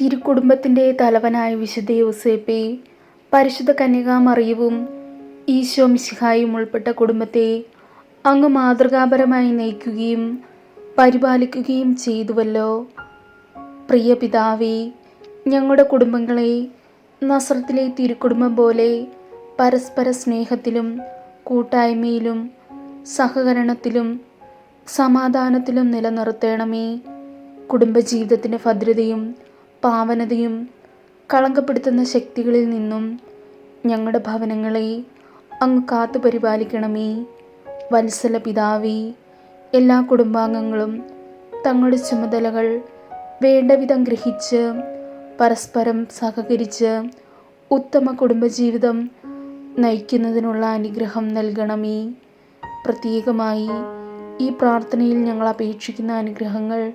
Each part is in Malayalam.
തിരുക്കുടുംബത്തിന്റെ തലവനായ വിശുദ്ധ യോസേപ്പി പരിശുദ്ധ കന്യകാമറിയവും ഈശോ മിശിഹായും ഉൾപ്പെട്ട കുടുംബത്തെ അങ്ങ് മാതൃകാപരമായി നയിക്കുകയും പരിപാലിക്കുകയും ചെയ്തുവല്ലോ. പ്രിയ പിതാവേ ഞങ്ങളുടെ കുടുംബങ്ങളെ നസ്രത്തിലെ തിരുക്കുടുംബം പോലെ പരസ്പര സ്നേഹത്തിലും കൂട്ടായ്മയിലും സഹകരണത്തിലും സമാധാനത്തിലും നിലനിർത്തണമേ. കുടുംബജീവിതത്തിന്റെ ഭദ്രതയും പാവനതയും കളങ്കപ്പെടുത്തുന്ന ശക്തികളിൽ നിന്നും ഞങ്ങളുടെ ഭവനങ്ങളെ അങ്ങ് കാത്തു പരിപാലിക്കണമേ. വത്സല പിതാവേ എല്ലാ കുടുംബാംഗങ്ങളും തങ്ങളുടെ ചുമതലകൾ വേണ്ടവിധം ഗ്രഹിച്ച് പരസ്പരം സഹകരിച്ച് ഉത്തമ കുടുംബജീവിതം നയിക്കുന്നതിനുള്ള അനുഗ്രഹം നൽകണമേ. പ്രത്യേകമായി ഈ പ്രാർത്ഥനയിൽ ഞങ്ങൾ അപേക്ഷിക്കുന്ന അനുഗ്രഹങ്ങൾ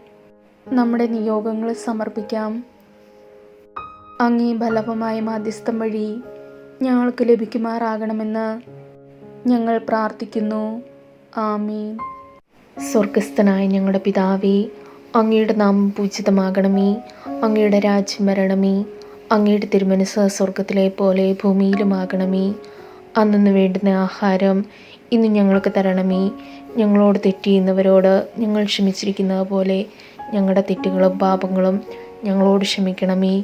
നമ്മുടെ നിയോഗങ്ങൾ സമർപ്പിക്കാം. അങ്ങേ ഫലഭമായ മാധ്യസ്ഥം വഴി ഞങ്ങൾക്ക് ലഭിക്കുമാറാകണമെന്ന് ഞങ്ങൾ പ്രാർത്ഥിക്കുന്നു. ആമീൻ. സ്വർഗസ്ഥനായ ഞങ്ങളുടെ പിതാവേ അങ്ങയുടെ നാമം പൂജിതമാകണമേ. അങ്ങയുടെ രാജ്യം വരണമേ. അങ്ങയുടെ തിരുമനസ് സ്വർഗത്തിലെ പോലെ ഭൂമിയിലുമാകണമേ. അന്നു വേണ്ടുന്ന ആഹാരം ഇന്ന് ഞങ്ങൾക്ക് തരണമേ. ഞങ്ങളോട് തെറ്റിയുന്നവരോട് ഞങ്ങൾ ക്ഷമിച്ചിരിക്കുന്നത് പോലെ ഞങ്ങളുടെ തെറ്റുകളും പാപങ്ങളും ഞങ്ങളോട് ക്ഷമിക്കണമേ.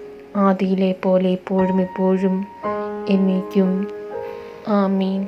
ആദിയിലെ പോലെ ഇപ്പോഴും ഇപ്പോഴും എന്നേക്കും. ആമീൻ.